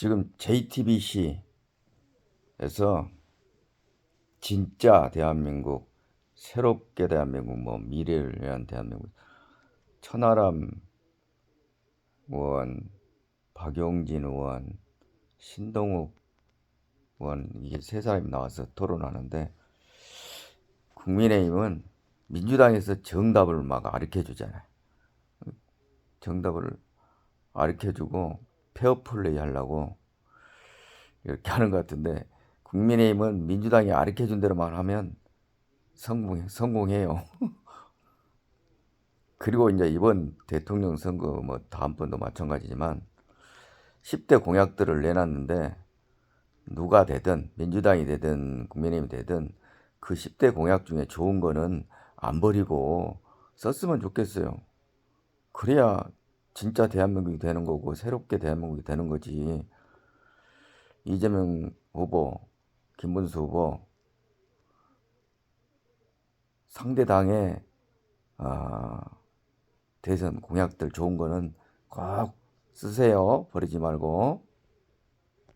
지금 JTBC에서 진짜 대한민국, 새롭게 대한민국, 뭐 미래를 위한 대한민국, 천하람 의원, 박용진 의원, 신동욱 의원 이게 세 사람이 나와서 토론하는데 국민의힘은 민주당에서 정답을 막 가르쳐 주잖아요. 정답을 가르쳐 주고 페어플레이 하려고 이렇게 하는 것 같은데 국민의힘은 민주당이 가르쳐 준 대로만 하면 성공 성공해요. 그리고 이제 이번 대통령 선거 뭐 다음번도 마찬가지지만 10대 공약들을 내놨는데 누가 되든 민주당이 되든 국민의힘이 되든 그 10대 공약 중에 좋은 거는 안 버리고 썼으면 좋겠어요. 그래야 진짜 대한민국이 되는 거고 새롭게 대한민국이 되는 거지. 이재명 후보, 김문수 후보 상대 당의 아, 대선 공약들 좋은 거는 꼭 쓰세요. 버리지 말고.